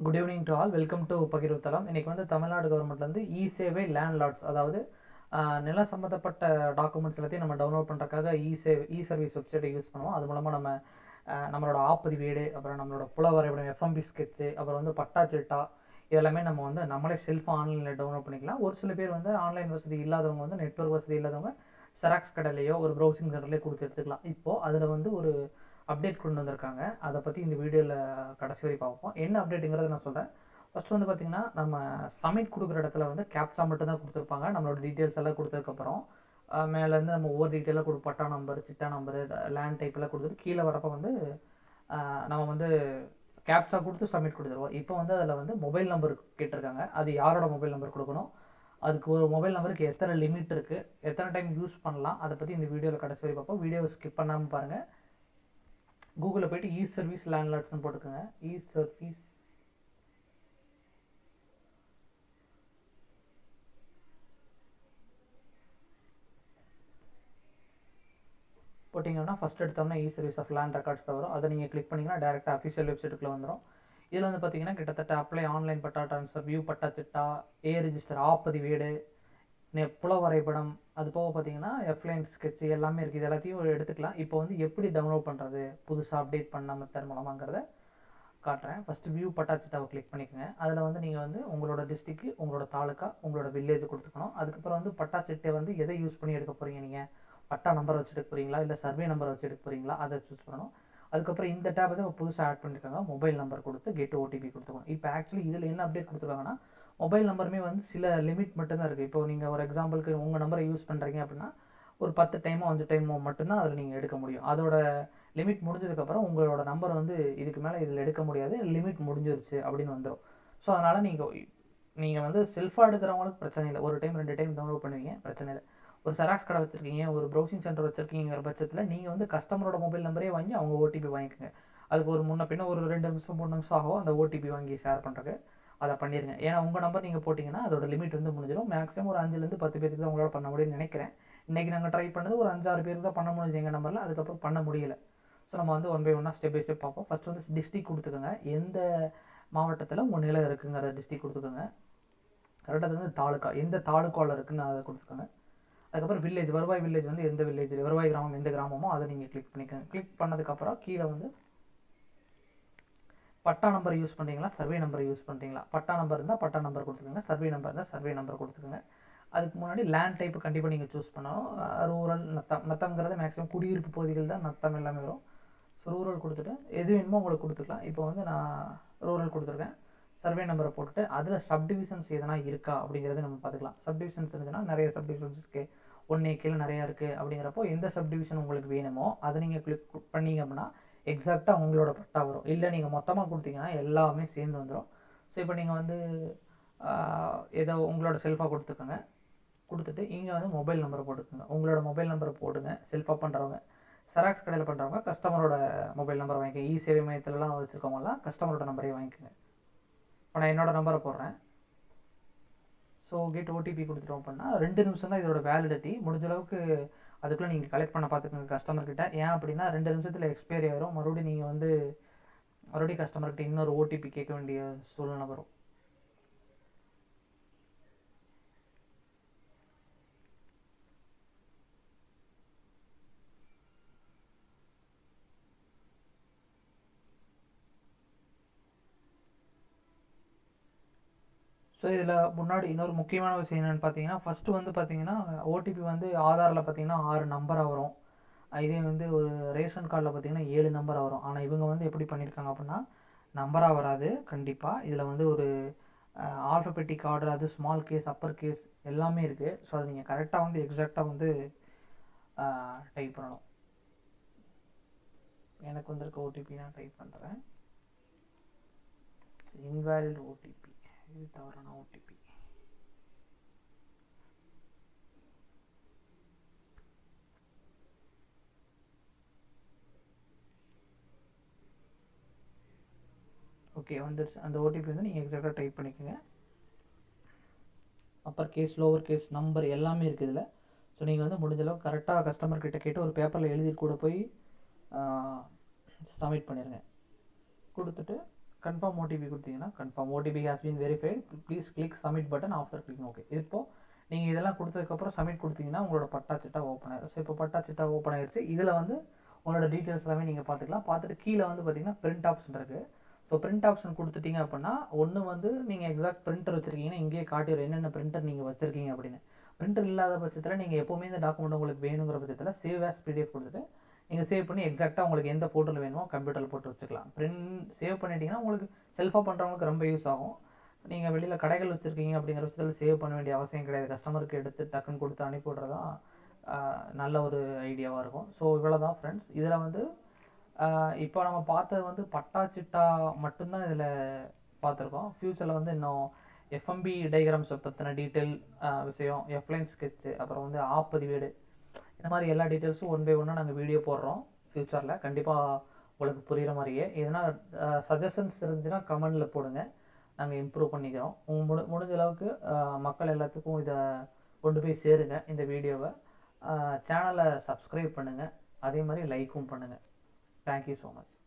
Good evening to all welcome to பகிர்வுத்தளம் இன்னைக்கு வந்து தமிழ்நாடு கவர்மெண்ட்லேருந்து இ சேவை லேண்ட்லார்ட்ஸ் அதாவது நில சம்மந்தப்பட்ட டாக்குமெண்ட்ஸ் எல்லாத்தையும் நம்ம டவுன்லோட் பண்ணுறதுக்காக இ சேவை இ சர்வீஸ் வெப்சைட்டை யூஸ் பண்ணுவோம். அது மூலமாக நம்ம நம்மளோட ஆப்பதி வீடு அப்புறம் நம்மளோட புல வரைபடம் எஃப்எம்பி ஸ்கெட்சு அப்புறம் வந்து பட்டா சிட்டா இதெல்லாமே நம்ம வந்து நம்மளே செல்ஃப் ஆன்லைனில் டவுன்லோட் பண்ணிக்கலாம். ஒரு சில பேர் வந்து ஆன்லைன் வசதி இல்லாதவங்க வந்து நெட்வொர்க் வசதி இல்லாதவங்க செராக்ஸ் கடையிலையோ ஒரு ப்ரௌசிங் சென்டர்லேயோ கொடுத்து எடுத்துக்கலாம். இப்போது அதில் வந்து ஒரு அப்டேட் கொண்டு வந்திருக்காங்க. அதை பற்றி இந்த வீடியோவில் கடைசி வரை பார்ப்போம். என்ன அப்டேட்டுங்கிறத நான் சொல்கிறேன் ஃபர்ஸ்ட் வந்து பார்த்திங்கன்னா நம்ம சமிட் கொடுக்குற இடத்துல வந்து கேப்சா மட்டும் தான் கொடுத்துருப்பாங்க. நம்மளோட டீட்டெயில்ஸ் எல்லாம் கொடுத்ததுக்கப்புறம் மேலேருந்து நம்ம ஒவ்வொரு டீட்டெயிலாக கொடு patta number chitta number land type எல்லாம் கொடுத்துட்டு கீழே வரப்போ வந்து நம்ம வந்து கேப்சா கொடுத்து சப்மிட் கொடுத்துருவோம். இப்போ வந்து அதில் வந்து மொபைல் நம்பர் கேட்டிருக்காங்க. அது யாரோட மொபைல் நம்பர் கொடுக்கணும்? அதுக்கு ஒரு மொபைல் நம்பருக்கு எத்தனை லிமிட் இருக்குது எத்தனை டைம் யூஸ் பண்ணலாம்? அதை பற்றி இந்த வீடியோவில் கடைசி வரை பார்ப்போம். வீடியோவை ஸ்கிப் பண்ணாமல் பாருங்கள் கூகுளில் போயிட்டு இ சர்வீஸ் லேண்ட்லார்ட்ஸ்னு போட்டுக்கோங்க. இ சர்வீஸ் போட்டிங்கன்னா ஃபஸ்ட் எடுத்தோம்னா e service of land records தான் வரும். அதை நீங்கள் கிளிக் பண்ணிங்கன்னா டேரெக்டாக அஃபிஷியல் வெப்சைட்டுக்குள்ளே வந்துடும் இதில் வந்து பார்த்தீங்கன்னா கிட்டத்தட்ட apply online patta transfer view patta chitta e register ஆப்பதி வீடு புல வரைபடம் அது போக பார்த்தீங்கன்னா எஃப்லைன் ஸ்கெட்ச் எல்லாமே இருக்குது இது எல்லாத்தையும் எடுத்துக்கலாம். இப்போ வந்து எப்படி டவுன்லோட் பண்ணுறது புதுசாக அப்டேட் பண்ண மெத்தட் மூலமாங்கிறத காட்டுறேன். ஃபஸ்ட்டு வியூ பட்டாச்சிட்டாவை கிளிக் பண்ணிக்கோங்க. அதில் வந்து நீங்கள் வந்து உங்களோட டிஸ்ட்ரிக்கு உங்களோட தாலுக்கா உங்களோட வில்லேஜ் கொடுத்துக்கணும். அதுக்கப்புறம் வந்து பட்டாச்சிட்டை வந்து எதை யூஸ் பண்ணி எடுக்க போகிறீங்க நீங்கள் பட்டா நம்பர் வச்சு எடுக்க போகிறீங்களா இல்லை சர்வே நம்பர் வச்சு எடுக்க போகிறீங்களா அதை சூஸ் பண்ணணும். அதுக்கப்புறம் இந்த டேப் வந்து புதுசாக ஆட் பண்ணியிருக்காங்க மொபைல் நம்பர் கொடுத்து கெட் ஓடிபி கொடுத்துக்கணும். இப்போ ஆக்சுவலி இதில் என்ன அப்டேட் கொடுத்துருக்காங்கன்னா மொபைல் நம்பருமே வந்து சில லிமிட் மட்டும்தான் இருக்குது இப்போ நீங்கள் ஒரு எக்ஸாம்பிளுக்கு உங்கள் நம்பரை யூஸ் பண்ணுறீங்க அப்படின்னா ஒரு பத்து டைமோ அஞ்சு டைமோ மட்டும்தான் அதில் நீங்கள் எடுக்க முடியும். அதோட லிமிட் முடிஞ்சதுக்கப்புறம் உங்களோட நம்பர் வந்து இதுக்கு மேலே இதில் எடுக்க முடியாது. லிமிட் முடிஞ்சிருச்சு அப்படின்னு வந்துடும் ஸோ அதனால் நீங்கள் நீங்கள் வந்து செல்ஃபாக எடுக்கிறவங்களுக்கு பிரச்சனை இல்லை. ஒரு டைம் ரெண்டு டைம் டவுன்லோட் பண்ணுவீங்க பிரச்சனை இல்லை. ஒரு செராக்ஸ் கடை வச்சுருக்கீங்க ஒரு ப்ரௌசிங் சென்டர் வச்சுருக்கீங்கிற பட்சத்தில் நீங்கள் வந்து கஸ்டமரோட மொபைல் நம்பரே வாங்கி அவங்க ஓடிபி வாங்கிக்கோங்க. அதுக்கு ஒரு முன்ன பின்ன ஒரு ரெண்டு நிமிஷம் மூணு நிமிஷம் ஆகும் அந்த ஓடிபி வாங்கி ஷேர் பண்ணுறதுக்கு அதை பண்ணிடுங்க ஏன்னா உங்கள் நம்பர் நீங்கள் போட்டிங்கன்னா அதோட லிமிட் வந்து முடிஞ்சிடும். மேக்ஸிமம் ஒரு அஞ்சுலேருந்து பத்து பேருக்கு தான் உங்களால் பண்ண முடியும்னு நினைக்கிறேன். இன்றைக்கி நாங்கள் ட்ரை பண்ணது ஒரு அஞ்சாறு பேருக்கு தான் பண்ண முடிஞ்சது எங்கள் நம்பரில் அதுக்கப்புறம் பண்ண முடியல. ஸோ நம்ம வந்து ஒன் பை ஒன்னாக ஸ்டெப் பை ஸ்டெப் பார்ப்போம். ஃபஸ்ட் வந்து டிஸ்ட்ரிக் கொடுத்துக்கோங்க. எந்த மாவட்டத்தில் உங்கள் நிலம் இருக்குங்கிற டிஸ்ட்ரிக் கொடுத்துக்கோங்க. ரெண்டாவது வந்து தாலுக்கா எந்த தாலுக்காவில் இருக்குன்னு அதை கொடுத்துக்கோங்க. அதுக்கப்புறம் வில்லேஜ் வருவாய் வில்லேஜ் வந்து எந்த வில்லேஜ் வருவாய் கிராமம் எந்த கிராமமோ அதை நீங்கள் கிளிக் பண்ணிக்கோங்க. கிளிக் பண்ணதுக்கப்புறம் கீழே வந்து பட்டா நம்பர் யூஸ் பண்ணுறீங்களா சர்வே நம்பர் யூஸ் பண்ணுறீங்களா பட்டா நம்பர் இருந்தால் பட்டா நம்பர் கொடுத்துக்கோங்க. சர்வே நம்பர் இருந்தால் சர்வே நம்பர் கொடுத்துக்கோங்க. அதுக்கு முன்னாடி லேண்ட் டைப் கண்டிப்பாக நீங்கள் சூஸ் பண்ணணும். ரூரல் நத்தம். நத்தம்ங்கிறது மேக்ஸிமம் குடியிருப்பு பகுதிகள் தான் நத்தம் எல்லாமே வரும். ஸோ ரூரல் கொடுத்துட்டு எது வேணுமோ உங்களுக்கு கொடுத்துக்கலாம். இப்போ வந்து நான் ரூரல் கொடுத்துருக்கேன். சர்வே நம்பரை போட்டுட்டு அதில் சப்டிவிஷன்ஸ் எதனா இருக்கா அப்படிங்கிறத நம்ம பார்த்துக்கலாம். சப்டிவிஷன்ஸ் இருந்துச்சுன்னா நிறைய சப்டிவிஷன்ஸ் இருக்குது ஒன்றே கீழே நிறையா இருக்குது அப்படிங்கிறப்போ எந்த சப்டிவிஷன் உங்களுக்கு வேணுமோ அதை நீங்கள் கிளிக் பண்ணீங்க அப்படின்னா எக்ஸாக்டாக உங்களோட பட்டா வரும். இல்லை நீங்கள் மொத்தமாக கொடுத்தீங்கன்னா எல்லாமே சேர்ந்து வந்துடும் ஸோ இப்போ நீங்கள் வந்து ஏதோ உங்களோட செல்ஃபாக கொடுத்துக்கோங்க. கொடுத்துட்டு இங்கே வந்து மொபைல் நம்பரை போட்டுக்கோங்க. உங்களோட மொபைல் நம்பரை போடுங்க. செல்ஃபாக பண்ணுறவங்க செராக்ஸ் கடையில் பண்ணுறவங்க கஸ்டமரோட மொபைல் நம்பரை வாங்கிக்கோங்க. இ சேவை மையத்துலலாம் வச்சுருக்கவங்கலாம் கஸ்டமரோட நம்பரையும் வாங்கிக்கோங்க. இப்போ நான் என்னோடய நம்பரை போடுறேன். ஸோ கெட் ஓடிபி கொடுத்துட்டோம் அப்படின்னா ரெண்டு நிமிஷம் தான் இதோட வேலிடிட்டி முடிஞ்ச அளவுக்கு அதுக்குள்ளே நீங்கள் கலெக்ட் பண்ண பார்த்துக்கோங்க கஸ்டமர்கிட்ட ஏன் அப்படின்னா ரெண்டு நிமிஷத்தில் எக்ஸ்பைரி ஆயிரும். மறுபடியும் நீங்கள் வந்து மறுபடியும் கஸ்டமர்கிட்ட இன்னொரு ஓடிபி கேட்க வேண்டிய சூழ்நிலை வரும். ஸோ இதில் முன்னாடி இன்னொரு முக்கியமான விஷயம் என்னென்னு பார்த்தீங்கன்னா ஃபஸ்ட்டு வந்து பார்த்தீங்கன்னா ஓடிபி வந்து ஆதாரில் பார்த்தீங்கன்னா ஆறு நம்பராக வரும். இதே வந்து ஒரு ரேஷன் கார்டில் பார்த்தீங்கன்னா ஏழு நம்பராக வரும். ஆனால் இவங்க வந்து எப்படி பண்ணியிருக்காங்க அப்படின்னா நம்பராக வராது கண்டிப்பாக இதில் வந்து ஒரு ஆல்ஃபபெட்டிக் ஆர்டர் அது ஸ்மால் கேஸ் அப்பர் கேஸ் எல்லாமே இருக்குது ஸோ அதை நீங்கள் கரெக்டாக வந்து எக்ஸாக்டாக வந்து டைப் பண்ணணும். எனக்கு வந்திருக்க ஓடிபி நான் டைப் பண்ணுறேன் இன்வேலிட் ஓடிபி இது தவறான ஓடிபி ஓகே வந்துருச்சு. அந்த ஓடிபி வந்து நீங்கள் எக்ஸாக்டாக டைப் பண்ணிக்கோங்க. Upper case lower case number எல்லாமே இருக்குது இதில். ஸோ நீங்கள் வந்து முடிஞ்சளவு கரெக்டாக கஸ்டமர் கிட்ட கேட்டு ஒரு பேப்பரில் எழுதி கூட போய் சப்மிட் பண்ணிடுங்க கொடுத்துட்டு கன்ஃபார்ம் ஓடிபி கொடுத்தீங்கன்னா confirm OTP has been verified please click submit button after click okay இப்போ நீங்கள் இதெல்லாம் கொடுத்ததுக்கப்புறம் சப்மிட் கொடுத்தீங்கன்னா உங்களோட பட்டா சிட்டா ஓப்பன் ஆயிடும் ஸோ இப்போ பட்டா சிட்டா ஓப்பன் ஆயிடுச்சு இதில் வந்து உங்களோட டீட்டெயில்ஸ் எல்லாமே நீங்கள் பார்த்துக்கலாம். பார்த்துட்டு கீழே வந்து பார்த்தீங்கன்னா பிரிண்ட் ஆப்ஷன் இருக்குது ஸோ பிரிண்ட் ஆப்ஷன் கொடுத்துட்டீங்க அப்படின்னா ஒன்று வந்து நீங்கள் எக்ஸாக்ட் பிரிண்டர் வச்சுருக்கீங்கன்னா இங்கேயே காட்டிடும் என்னென்ன பிரிண்டர் நீங்கள் வச்சுருக்கீங்க அப்படின்னு. பிரிண்டர் இல்லாத பட்சத்தில் நீங்கள் எப்போவுமே இந்த டாக்குமெண்ட் உங்களுக்கு வேணுங்கிற பட்சத்தில் சேவ் ஆஸ் பிடிஎஃப் கொடுத்துட்டு நீங்கள் சேவ் பண்ணி எக்ஸாக்டாக உங்களுக்கு எந்த ஃபோட்டோவில் வேணுமோ கம்ப்யூட்டரில் போட்டு வச்சுக்கலாம். பிரிண்ட் சேவ் பண்ணிட்டீங்கன்னா உங்களுக்கு செல்ஃபாக பண்ணுறவங்களுக்கு ரொம்ப யூஸ் ஆகும். நீங்கள் வெளியில் கடைகள் வச்சுருக்கீங்க அப்படிங்கிற விஷயத்தில் சேவ் பண்ண வேண்டிய அவசியம் கிடையாது. கஸ்டமருக்கு எடுத்து டக்குன்னு கொடுத்து அனுப்பி விட்றது தான் நல்ல ஒரு ஐடியாவாக இருக்கும். ஸோ இவ்வளோ தான் ஃப்ரெண்ட்ஸ் இதில் வந்து இப்போ நம்ம பார்த்தது வந்து பட்டா சிட்டா மட்டும்தான் இதில் பார்த்துருக்கோம். ஃப்யூச்சரில் வந்து இன்னும் எஃப்எம்பி டயக்ராம்ஸை பற்றின டீட்டெயில் விஷயம் எஃப்லைன் ஸ்கெட்சு அப்புறம் வந்து ஆப்பதிவேடு இந்த மாதிரி எல்லா டீட்டெயில்ஸும் ஒன் பை ஒன்னாக நாங்கள் வீடியோ போடுறோம் ஃப்யூச்சரில் கண்டிப்பாக உங்களுக்கு புரிகிற மாதிரியே. எதனா சஜஷன்ஸ் இருந்துச்சுன்னா கமெண்டில் போடுங்க. நாங்கள் இம்ப்ரூவ் பண்ணிக்கிறோம். உங்கள் முடி முடிஞ்ச அளவுக்கு மக்கள் எல்லாத்துக்கும் இதை கொண்டு போய் சேருங்க இந்த வீடியோவை சேனலை சப்ஸ்கிரைப் பண்ணுங்கள் அதே மாதிரி லைக்கும் பண்ணுங்கள் தேங்க்யூ ஸோ மச்